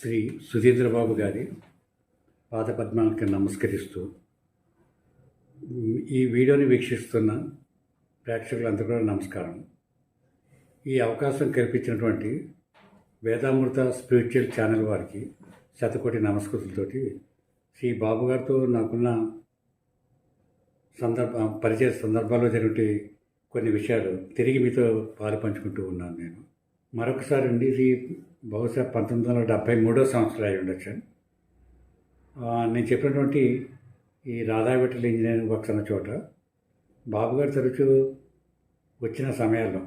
శ్రీ సుధీంద్రబాబు గారి పాదపద్మాలకు నమస్కరిస్తూ ఈ వీడియోని వీక్షిస్తున్న ప్రేక్షకులందరూ కూడా నమస్కారం. ఈ అవకాశం కల్పించినటువంటి వేదామృత స్పిరిచువల్ ఛానల్ వారికి శతకోటి నమస్కృతులతోటి శ్రీ బాబు గారితో నాకున్న సందర్భ పరిచయ సందర్భాల్లో జరిగిన కొన్ని విషయాలు తిరిగి మీతో పాలు పంచుకుంటూ ఉన్నాను నేను. మరొకసారి అండి ఇది బహుశా పంతొమ్మిది వందల డెబ్భై మూడో సంవత్సరం అయి ఉండొచ్చు. నేను చెప్పినటువంటి ఈ రాధావిఠల్ ఇంజనీరింగ్ వర్క్స్ అన్న చోట బాబు గారు తరచూ వచ్చిన సమయాల్లో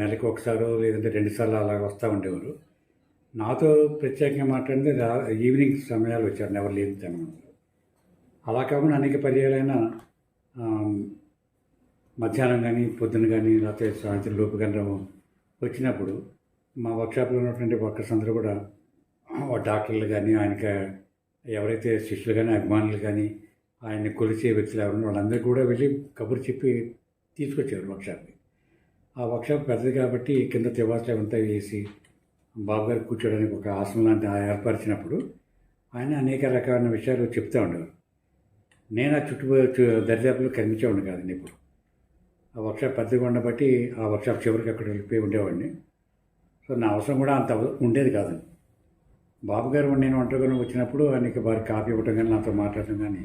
నెలకి ఒకసారో లేదంటే రెండుసార్లు అలా వస్తూ ఉండేవారు. నాతో ప్రత్యేకంగా మాట్లాడితే రా ఈవినింగ్ సమయాలు వచ్చారు ఎవరు లేని సమయంలో అలా కాకుండా అనేక పర్యాలైన మధ్యాహ్నం కానీ పొద్దున కానీ లేకపోతే సాయంత్రం లోపు కానీ వచ్చినప్పుడు మా వర్క్షాప్లో ఉన్నటువంటి వర్కర్స్ అందరూ కూడా డాక్టర్లు కానీ ఆయనకి ఎవరైతే శిష్యులు కానీ అభిమానులు కానీ ఆయన్ని కొలిచే వ్యక్తులు ఎవరైనా వాళ్ళందరూ కూడా వెళ్ళి కబురు చెప్పి తీసుకొచ్చారు వర్క్షాప్కి ఆ వర్క్షాప్ పెద్దది కాబట్టి కింద తివాసులు అంతా వేసి బాబు గారు కూర్చోడానికి ఒక ఆసనం లాంటి ఏర్పరిచినప్పుడు ఆయన అనేక రకాలైన విషయాలు చెప్తూ ఉండేవారు. నేను ఆ చుట్టుపక్కల దరిదాపులు దరిదాపులో కనిపించేవాడిని కాదండి ఇప్పుడు. ఆ వర్క్షాప్ పెద్దగా ఉండబట్టి ఆ వర్క్షాప్ చివరికి అక్కడ వెళ్ళిపోయి ఉండేవాడిని. సో నా అవసరం కూడా అంత ఉండేది కాదు. బాబు గారు నేను ఒంటరిగా వచ్చినప్పుడు ఆయనకి వారికి కాఫీ ఇవ్వటం కానీ నాతో మాట్లాడటం కానీ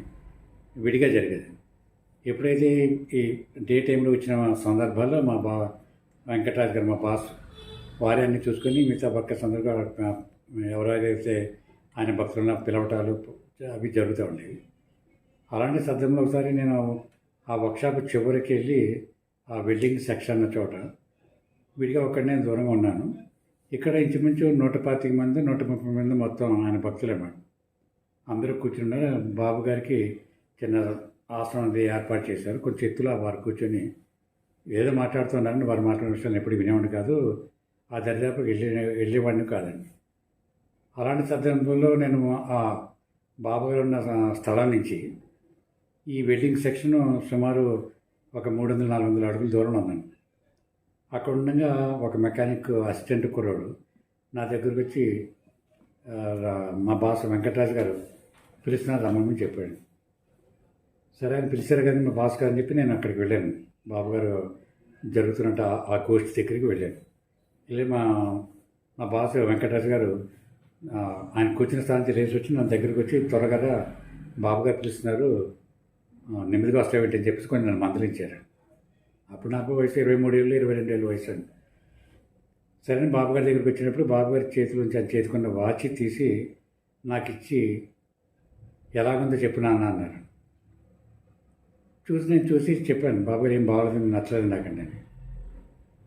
విడిగా జరిగేది. ఎప్పుడైతే ఈ డే టైంలో వచ్చిన సందర్భాల్లో మా బా వెంకటరాజ్ గారు మా బాస్ వారి అన్ని చూసుకొని మిగతా భక్త సందర్భంగా ఎవరైతే ఆయన భక్తులను పిలవటాలు అవి జరుగుతూ ఉండేవి. అలాంటి సందర్భంలో ఒకసారి నేను ఆ వర్క్షాప్ చివరికి వెళ్ళి ఆ వెల్డింగ్ సెక్షన్ చోట విడిగా ఒక్కడనే దూరంగా ఉన్నాను. ఇక్కడ ఇంచుమించు నూట పాతిక మంది నూట ముప్పై మంది మొత్తం ఆయన భక్తులే మేడం అందరూ కూర్చున్నారు. బాబు గారికి చిన్న ఆసనం అది ఏర్పాటు చేశారు. కొంచెం ఎత్తులో వారు కూర్చొని ఏదో మాట్లాడుతున్నారని వారు మాట్లాడిన విషయాలు ఎప్పుడు వినేవాడిని కాదు. ఆ దరిదాపుకి వెళ్ళి వెళ్ళేవాడిని కాదండి. అలాంటి సందర్భంలో నేను ఆ బాబు గారు ఉన్న స్థలం నుంచి ఈ వెల్డింగ్ సెక్షన్ సుమారు ఒక మూడు వందల నాలుగు వందల అడుగుల దూరంలో ఉందండి. అక్కడ ఉండగా ఒక మెకానిక్ అసిస్టెంట్ కుర్రాడు నా దగ్గరకు వచ్చి మా బాస్ వెంకటరాజు గారు పిలుస్తున్నారు రమ్మని చెప్పాడు. సరే అని పిలిచారు కానీ మా బాస్ గారు అని చెప్పి నేను అక్కడికి వెళ్ళాను. బాబు గారు జరుగుతున్నట్టు ఆ- ఆ గోష్ఠి దగ్గరికి వెళ్ళాను వెళ్ళి మా మా బాస్ వెంకటరాజు గారు ఆయన కూర్చున్న స్థానం లేచి వచ్చి నా దగ్గరికి వచ్చి త్వరగా బాబు గారు పిలుస్తున్నారు ఆ, నెమ్మదిగా వస్తావేంటి అని చెప్పేసి కొన్ని నన్ను మందలించారు. అప్పుడు నాకు వయసు ఇరవై మూడు ఏళ్ళు ఇరవై రెండు ఏళ్ళు వయసు అండి. సరే బాబుగారి దగ్గరికి వచ్చినప్పుడు బాబుగారి చేతిలోంచి చేతిలో నుంచి అది చేతికున్న వాచ్ తీసి నాకు ఇచ్చి ఎలాగుందో చెప్పు నాన్న అన్నారు. చూసి నేను చూసి చెప్పాను బాబు గారు ఏం బాగోలేదు నచ్చలేదు నాకండి అని.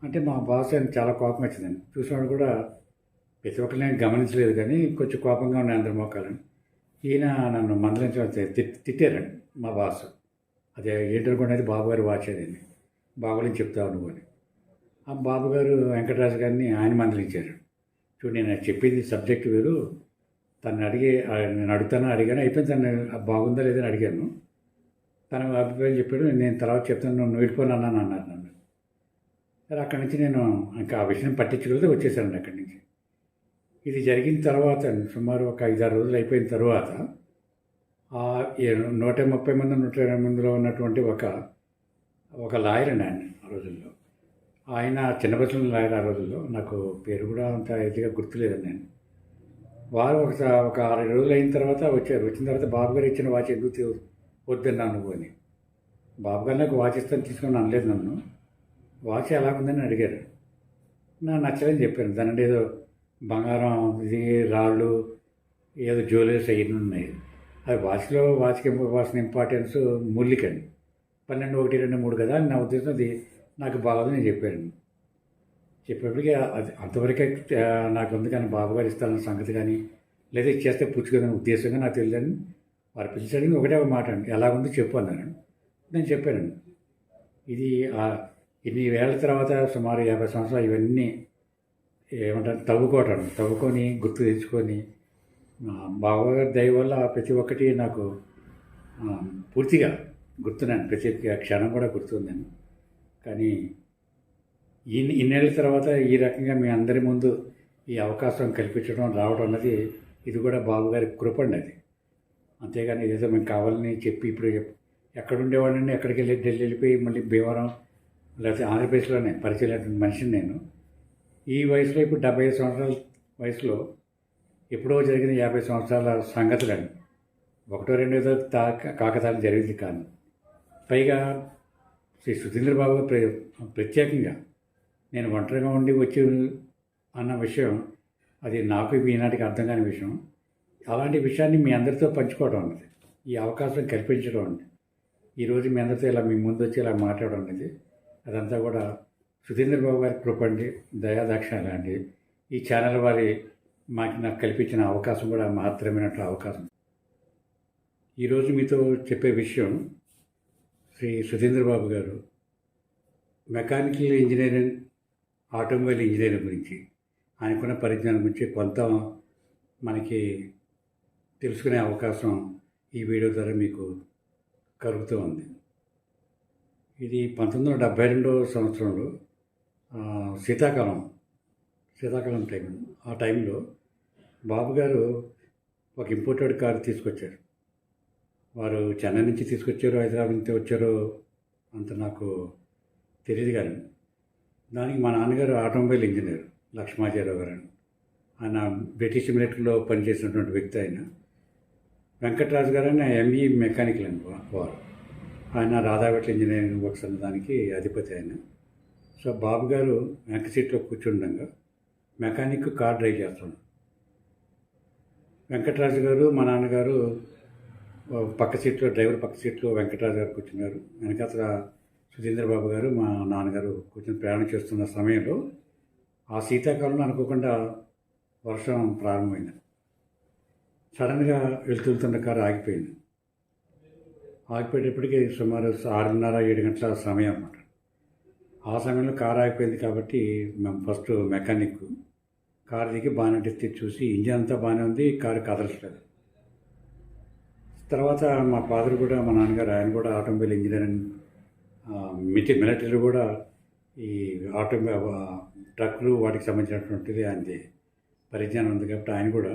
అంటే మా బాస్ ఆయన చాలా కోపం వచ్చిందండి. చూసినప్పుడు కూడా ప్రతి ఒక్కరు నేను గమనించలేదు కానీ కొంచెం కోపంగా ఉన్నాయి అందరి మోకాలని ఈయన నన్ను మందలించడం తి- తిట్టారండి మా బాస్. అదే ఏంటనుకున్నది బాబుగారి వాచ్ అదండి బాబులని చెప్తావు నువ్వు అని. ఆ బాబు గారు వెంకటరాజు గారిని ఆయన మందలించారు. చూడు నేను చెప్పింది సబ్జెక్ట్ వేరు. తను అడిగి నేను అడుగుతాను అడిగాను? అయిపోయింది తను బాగుందా లేదని అడిగాను. తన అభిప్రాయం చెప్పాడు నేను తర్వాత చెప్తాను నువ్వు వెళ్ళిపోను అన్నాను అన్నారు నన్ను. సరే అక్కడి నుంచి నేను ఇంకా ఆ విషయం పట్టించుకుంటే వచ్చేసానండి అక్కడి నుంచి. ఇది జరిగిన తర్వాత సుమారు ఒక ఐదారు రోజులు అయిపోయిన తర్వాత ఆ నూట ముప్పై మంది నూట ఇరవై మందిలో ఉన్నటువంటి ఒక ఒక లాయర్ అండి ఆయన ఆ రోజుల్లో. ఆయన చిన్న లాయర్ ఆ రోజుల్లో. నాకు పేరు కూడా అంత ఇదిగా గుర్తులేదండి నేను. వారు ఒక ఒక అరవై రోజులు అయిన తర్వాత వచ్చారు. వచ్చిన తర్వాత బాబు గారు ఇచ్చిన వాచ్ ఎందుకు తీ- వద్దన్నా నువ్వు అని. బాబు గారు నాకు వాచ్ ఇస్తాను తీసుకొని అనలేదు నన్ను. వాచ్ ఎలా ఉందని అడిగారు. నా నచ్చలేదని చెప్పాను దాని ఏదో బంగారం ఇది రాళ్ళు ఏదో జ్యువెలరీస్ అవన్నీ ఉన్నాయి. అది వాచ్లో వాచ్కి వాసిన ఇంపార్టెన్స్ ముల్లికండి పన్నెండు ఒకటి రెండు మూడు కదా అని నా ఉద్దేశం అది నాకు బాగోదు నేను చెప్పాను. చెప్పేప్పటికీ అది అంతవరకే నాకు ఉంది కానీ బాబుగారు ఇస్తానన్న సంగతి కానీ లేదా ఇచ్చేస్తే పుచ్చుకుందన్న ఉద్దేశంగా నాకు తెలియదని వారు పిలిచడానికి ఒకటే ఒక మాట అండి. ఎలా ఉందో చెప్పు అన్నాను. నేను చెప్పానండి ఇది ఇన్ని వేల తర్వాత సుమారు యాభై సంవత్సరాలు ఇవన్నీ ఏమంటారు తవ్వుకోవటం తవ్వుకొని గుర్తు తెచ్చుకొని ఆ, దయ వల్ల ప్రతి ఒక్కటి నాకు పూర్తిగా గుర్తున్నాను ప్రతి క్షణం కూడా గుర్తుందని. కానీ ఇన్ని ఇన్నేళ్ళ తర్వాత ఈ రకంగా మీ అందరి ముందు ఈ అవకాశం కల్పించడం రావడం అన్నది ఇది కూడా బాబు గారి కృపండి అది. అంతేగాని ఏదో మేము కావాలని చెప్పి ఇప్పుడు ఎప్- ఎక్కడ ఉండేవాడిని ఎక్కడికి వెళ్ళి ఢిల్లీ వెళ్ళిపోయి మళ్ళీ భీమవరం లేకపోతే ఆంధ్రప్రదేశ్లోనే పరిచయం లేని మనిషిని నేను. ఈ వయసులో ఇప్పుడు డెబ్బై ఐదు సంవత్సరాల వయసులో ఎప్పుడో జరిగిన యాభై సంవత్సరాల సంగతులండి ఒకటో రెండో తా జరిగింది కానీ పైగా శ్రీ సుధీంద్రబాబు ప్ర ప్రత్యేకంగా నేను ఒంటరిగా ఉండి వచ్చి అన్న విషయం అది నాకు ఈనాటికి అర్థం కాని విషయం. అలాంటి విషయాన్ని మీ అందరితో పంచుకోవడం అన్నది ఈ అవకాశం కల్పించడం అండి ఈరోజు మీ అందరితో ఇలా మీ ముందు వచ్చి ఇలా మాట్లాడడం అనేది అదంతా కూడా సుధీంద్ర బాబు గారి కృపండి దయాదాక్షిణ అండి. ఈ ఛానల్ వారి మాకు నాకు కల్పించిన అవకాశం కూడా మహత్తరమైనటువంటి అవకాశం. ఈరోజు మీతో చెప్పే విషయం శ్రీ సుధీంద్రబాబు గారు మెకానికల్ ఇంజనీరింగ్ ఆటోమొబైల్ ఇంజనీరింగ్ గురించి ఆయనకున్న పరిజ్ఞానం గురించి కొంత మనకి తెలుసుకునే అవకాశం ఈ వీడియో ద్వారా మీకు కలుగుతూ ఉంది. ఇది పంతొమ్మిది వందల డెబ్బై రెండవ సంవత్సరంలో శీతాకాలం శీతాకాలం టైం ఆ టైంలో బాబు గారు ఒక ఇంపోర్టెడ్ కారు తీసుకొచ్చారు. వారు చెన్నై నుంచి తీసుకొచ్చారో హైదరాబాద్ నుంచి వచ్చారో అంత నాకు తెలియదు కానీ దానికి మా నాన్నగారు ఆటోమొబైల్ ఇంజనీర్ లక్ష్మాచార్య గారు అని. ఆయన బ్రిటిష్ మిలిటరీలో పనిచేసినటువంటి వ్యక్తి ఆయన. వెంకటరాజు గారు ఆయన ఎంఈ మెకానికల్ అండి వారు. ఆయన రాధావెట్ల ఇంజనీరింగ్ వర్క్స్ అన్న దానికి అధిపతి ఆయన. సో బాబు గారు వెనక సీట్లో కూర్చుండగా మెకానిక్ కార్ డ్రైవ్ చేస్తున్నాడు. వెంకటరాజు గారు మా నాన్నగారు పక్క సీట్లో డ్రైవర్ పక్క సీట్లో వెంకటరాజు గారు కూర్చున్నారు. వెనకాతల సుధీంద్ర బాబు గారు మా నాన్నగారు కూర్చొని ప్రయాణం చేస్తున్న సమయంలో ఆ శీతాకాలంలో అనుకోకుండా వర్షం ప్రారంభమైంది. సడన్గా వెళ్తున్న కారు ఆగిపోయింది. ఆగిపోయేటప్పటికి సుమారు ఆరున్నర ఏడు గంటల సమయం అన్నమాట. ఆ సమయంలో కారు ఆగిపోయింది కాబట్టి మేము ఫస్ట్ మెకానిక్ కారు దిగి బాగానే ఎత్తి చూసి ఇంజిన్ అంతా బాగానే ఉంది కారు కదలట్లేదు. తర్వాత మా ఫాదర్ కూడా మా నాన్నగారు ఆయన కూడా ఆటోమొబైల్ ఇంజనీరింగ్ మిటి మిలిటరీ కూడా ఈ ఆటోమొబైల్ ట్రక్కులు వాటికి సంబంధించినటువంటిది ఆయనది పరిజ్ఞానం ఉంది కాబట్టి ఆయన కూడా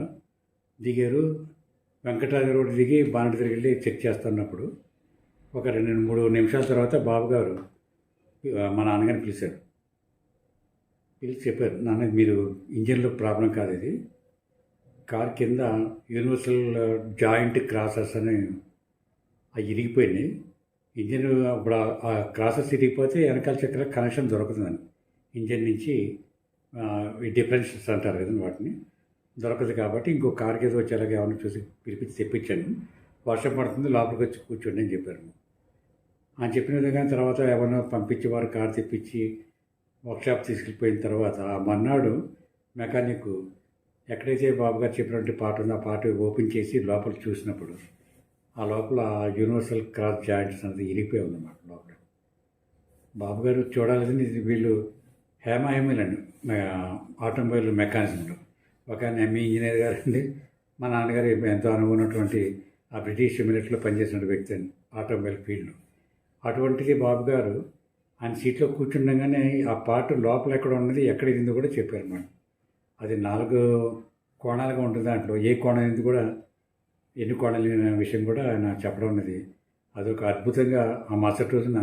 దిగారు. వెంకటాద్రి రోడ్డు దిగి బానటి దగ్గరికి వెళ్ళి చెక్ చేస్తున్నప్పుడు ఒక రెండు మూడు నిమిషాల తర్వాత బాబు గారు మా నాన్నగారిని పిలిచారు. పిలిచి చెప్పారు నాన్న మీరు ఇంజన్లో ప్రాబ్లం కాదు ఇది. కార్ కింద యూనివర్సల్ జాయింట్ క్రాసెస్ అని అవి ఇరిగిపోయినాయి. ఇంజిన్ ఇప్పుడు ఆ- క్రాసెస్ ఇరిగిపోతే వెనకాల చక్ర కనెక్షన్ దొరుకుతుందని. ఇంజిన్ నుంచి ఆ, ఈ డిఫరెన్షియల్స్ అంటారు కదా వాటిని. దొరకదు కాబట్టి ఇంకో కార్కి ఏదో వచ్చేలాగా ఏమైనా చూసి పిలిపించి తెప్పించండి. వర్షం పడుతుంది లోపలికి వచ్చి కూర్చోండి అని చెప్పారు. అని చెప్పిన విధంగా తర్వాత ఎవరినో పంపించి వారు తెప్పించి వర్క్షాప్ తీసుకెళ్ళిపోయిన తర్వాత ఆ మర్నాడు మెకానిక్ ఎక్కడైతే బాబు గారు చెప్పినటువంటి పాట ఉందో ఆ పాట ఓపెన్ చేసి లోపల చూసినప్పుడు ఆ లోపల యూనివర్సల్ క్రాస్ జాయింట్స్ అనేది ఇరిగిపోయి ఉందన్నమాట లోపల. బాబు గారు చూడాలని ఇది వీళ్ళు హేమ అండి ఆటోమొబైల్ మెకానిజంలో. ఒక ఎంఈ ఇంజనీర్ గారు అండి మా నాన్నగారు ఎంతో అనుభవం ఉన్నటువంటి ఆ బ్రిటిష్ మిలిటరీలో పనిచేసిన వ్యక్తి అండి ఆటోమొబైల్ ఫీల్డ్లో. అటువంటిది బాబు గారు ఆయన సీట్లో కూర్చుండగానే ఆ పార్ట్ లోపల ఎక్కడ ఉన్నది ఎక్కడ ఇరిందో కూడా చెప్పారు మేడం అది నాలుగు కోణాలుగా ఉంటుంది దాంట్లో. ఏ కోణం అనేది కూడా ఎన్ని కోణాలు అనే విషయం కూడా ఆయన చెప్పడం ఉన్నది అదొక అద్భుతంగా ఆ మరుసటి రోజున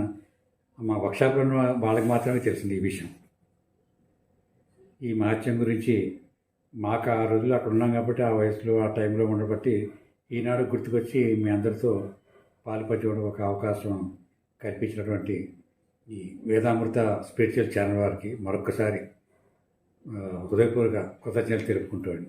మా వర్క్షాప్లో ఉన్న వాళ్ళకి మాత్రమే తెలిసింది ఈ విషయం. ఈ మహత్యం గురించి మాకు ఆ రోజులు అక్కడ ఉన్నాం కాబట్టి ఆ వయసులో ఆ టైంలో ఉండబట్టి ఈనాడు గుర్తుకొచ్చి మీ అందరితో పాలుపంచుకోవడం ఒక అవకాశం కల్పించినటువంటి ఈ వేదామృత స్పిరిచువల్ ఛానల్ వారికి మరొకసారి హృదయపూర్వక కృతజ్ఞతలు తెలుపుకుంటాడు